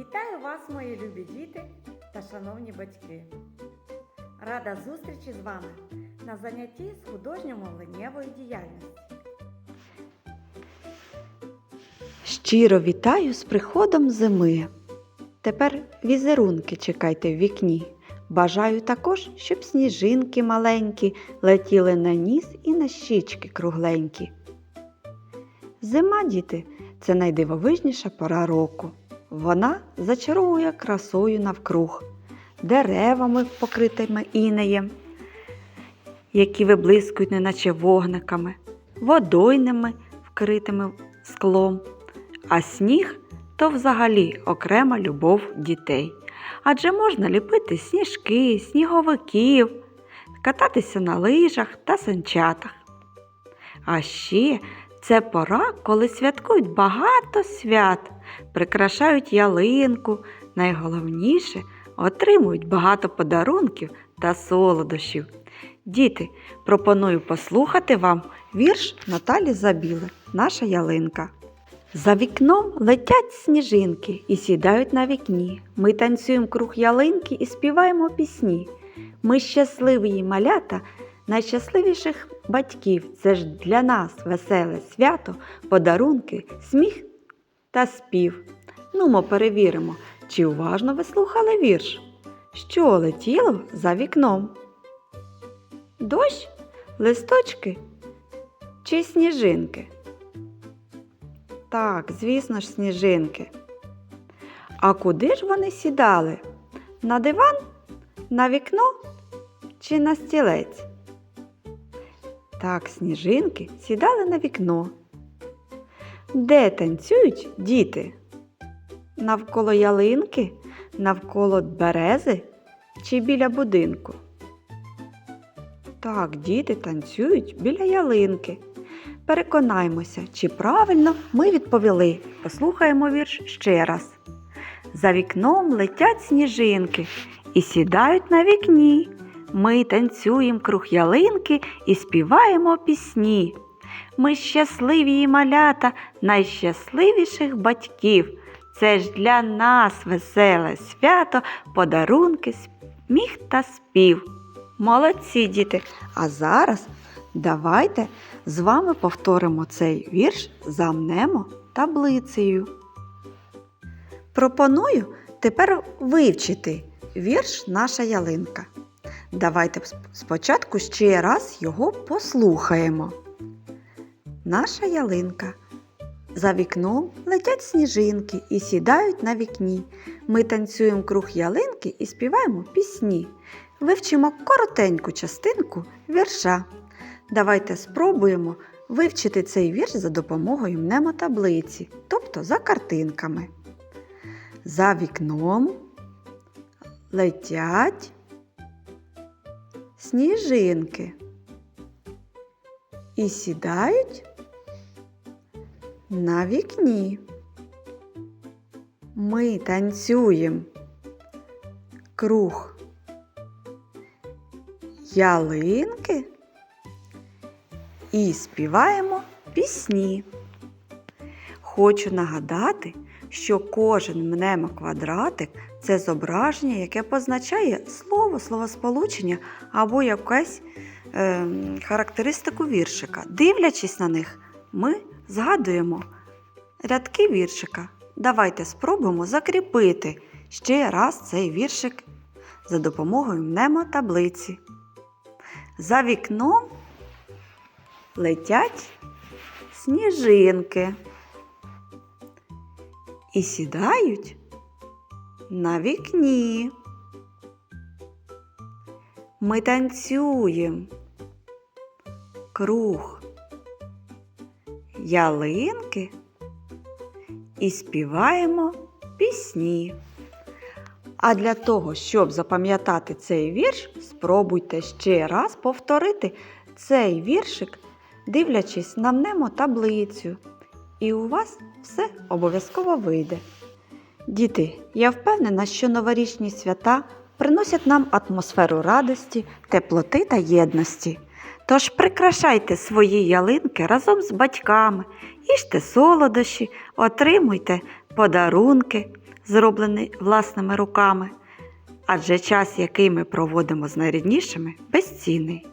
Вітаю вас, мої любі діти та шановні батьки. Рада зустрічі з вами на занятті з художньо-мовленнєвої діяльності. Щиро вітаю з приходом зими. Тепер візерунки чекайте в вікні. Бажаю також, щоб сніжинки маленькі летіли на ніс і на щічки кругленькі. Зима, діти, це найдивовижніша пора року. Вона зачаровує красою навкруг, деревами, покритими інеєм, які виблискують неначе вогниками, водойними, вкритими склом, а сніг то взагалі окрема любов дітей. Адже можна ліпити сніжки, сніговиків, кататися на лижах та санчатах. А ще це пора, коли святкують багато свят, прикрашають ялинку, найголовніше отримують багато подарунків та солодощів. Діти, пропоную послухати вам вірш Наталі Забіли, наша ялинка. За вікном летять сніжинки і сідають на вікні. Ми танцюємо круг ялинки і співаємо пісні. Ми щасливі малята, найщасливіших батьків. Це ж для нас веселе свято, подарунки, сміх та спів. Нумо перевіримо, чи уважно ви слухали вірш, що летіло за вікном. Дощ, листочки чи сніжинки? Так, звісно ж, сніжинки. А куди ж вони сідали? На диван, на вікно чи на стілець? Так, сніжинки сідали на вікно. Де танцюють діти? Навколо ялинки, навколо берези чи біля будинку? Так, діти танцюють біля ялинки. Переконаймося, чи правильно ми відповіли. Послухаємо вірш ще раз. За вікном летять сніжинки і сідають на вікні. Ми танцюємо круг ялинки і співаємо пісні. Ми щасливі і малята найщасливіших батьків. Це ж для нас веселе свято, подарунки, сміх та спів. Молодці, діти! А зараз давайте з вами повторимо цей вірш замнемо таблицею. Пропоную тепер вивчити вірш Наша ялинка. Давайте спочатку ще раз його послухаємо. Наша ялинка. За вікном летять сніжинки і сідають на вікні. Ми танцюємо круг ялинки і співаємо пісні. Вивчимо коротеньку частинку вірша. Давайте спробуємо вивчити цей вірш за допомогою мнемотаблиці, тобто за картинками. За вікном летять сніжинки і сідають на вікні. Ми танцюємо круг ялинки і співаємо пісні. Хочу нагадати, що кожен мнемоквадратик це зображення, яке позначає слово, словосполучення або якусь е, характеристику віршика. Дивлячись на них, ми згадуємо рядки віршика. Давайте спробуємо закріпити ще раз цей віршик за допомогою мнемотаблиці. За вікном летять сніжинки і сідають на вікні. Ми танцюємо круг ялинки і співаємо пісні. А для того, щоб запам'ятати цей вірш, спробуйте ще раз повторити цей віршик, дивлячись на мнемотаблицю. І у вас все обов'язково вийде. Діти, я впевнена, що новорічні свята приносять нам атмосферу радості, теплоти та єдності. Тож прикрашайте свої ялинки разом з батьками, їжте солодощі, отримуйте подарунки. зроблений власними руками, адже час, який ми проводимо з найріднішими, безцінний.